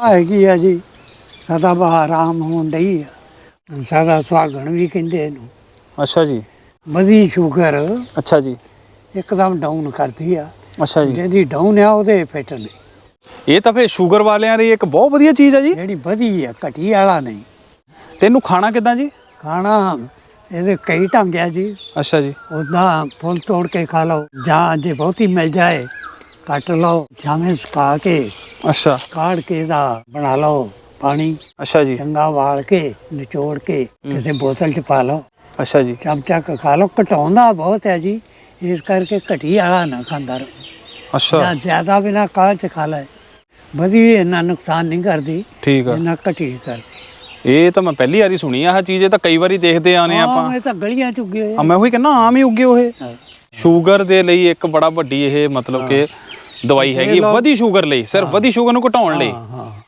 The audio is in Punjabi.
ਆਹ ਹੈਗੀ ਆ ਜੀ। ਸਦਾ ਬਹਾਰ ਆਮ ਹੋਣ ਡਈ ਆ। ਸਦਾ ਸੁਹਾਗਣ ਵੀ ਕਹਿੰਦੇ ਇਹਨੂੰ। ਅੱਛਾ ਜੀ। ਵਧੀ ਸ਼ੂਗਰ। ਅੱਛਾ ਜੀ। ਇੱਕਦਮ ਡਾਊਨ ਕਰਦੀ ਆ। ਅੱਛਾ ਜੀ। ਜਿਹਦੀ ਡਾਊਨ ਆ ਉਹਦੇ ਫਿੱਟ ਨੇ। ਇਹ ਤਾਂ ਫੇ ਸ਼ੂਗਰ ਵਾਲਿਆਂ ਦੀ ਇੱਕ ਬਹੁਤ ਵਧੀਆ ਚੀਜ਼ ਆ ਜੀ। ਜਿਹੜੀ ਵਧੀ ਆ ਘਟੀ ਵਾਲਾ ਨਹੀਂ। ਤੈਨੂੰ ਖਾਣਾ ਕਿਦਾਂ ਜੀ? ਖਾਣਾ ਇਹਦੇ ਕਈ ਢੰਗ ਆ ਜੀ। ਅੱਛਾ ਜੀ। ਉਦਾਂ ਫੁੱਲ ਤੋੜ ਕੇ ਖਾ ਲਓ। ਜਾਂ ਜੇ ਬਹੁਤੀ ਮਿਲ ਜਾਏ ਕੱਟ ਲਓ ਛਾਵੇਂ ਸੁਕਾ ਕੇ। ਅੱਛਾ। ਕਾੜ ਕੇ ਦਾ ਬਣਾ ਲਓ ਪਾਣੀ। ਅੱਛਾ ਜੀ। ਚੰਗਾ ਵਾਲ ਕੇ ਨਿਚੋੜ ਕੇ ਕਿਸੇ ਬੋਤਲ 'ਚ ਪਾ ਲਓ। ਅੱਛਾ ਜੀ। ਚਮਚਾ ਕੁ ਖਾ ਲਓ। ਘਟਾਉਂਦਾ ਬਹੁਤ ਹੈ ਜੀ। ਇਸ ਕਰਕੇ ਘਟੀ ਵਾਲਾ ਨਾ ਖਾਂਦਾ ਰਹੋ ਅੱਛਾ। ਜਾਂ ਜ਼ਿਆਦਾ ਵੀ ਨਾ ਕਾਲ ਚ ਖਾ ਲੈ। ਵਧੀ ਇੰਨਾ ਨੁਕਸਾਨ ਨਹੀਂ ਕਰਦੀ। ਠੀਕ ਆ। ਇੰਨਾ ਘਟੀ ਕਰਦੀ। ਇਹ ਤਾਂ ਮੈਂ ਪਹਿਲੀ ਵਾਰੀ ਸੁਣੀ ਆ ਆਹ ਚੀਜ਼ ਇਹ ਤਾਂ ਕਈ ਵਾਰੀ ਦੇਖਦੇ ਆਨੇ ਆਪਾਂ। ਇਹ ਤਾਂ ਗਲੀਆਂ ਚ ਉੱਗੇ ਹੋਏ ਆ ਮੈਂ ਉਹੀ ਕਹਿੰਦਾ ਆਮ ਹੀ ਉੱਗੇ ਆ। ਸ਼ੂਗਰ ਦੇ ਲਈ ਇੱਕ ਬੜਾ ਵੱਡੀ ਇਹ ਮਤਲਬ ਕਿ ਦਵਾਈ ਹੈਗੀ। ਵਧੀ ਸ਼ੂਗਰ ਲਈ ਸਿਰਫ ਵਧੀ ਸ਼ੂਗਰ ਨੂੰ ਘਟਾਉਣ ਲਈ। ਹਾਂ ਹਾਂ।